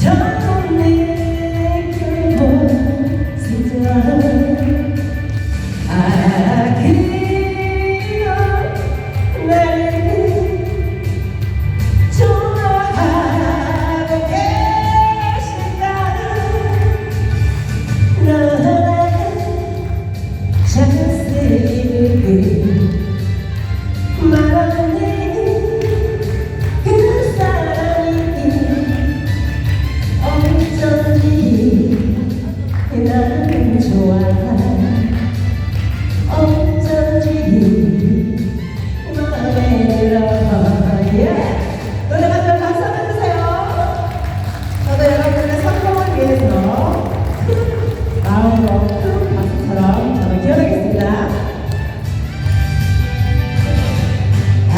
처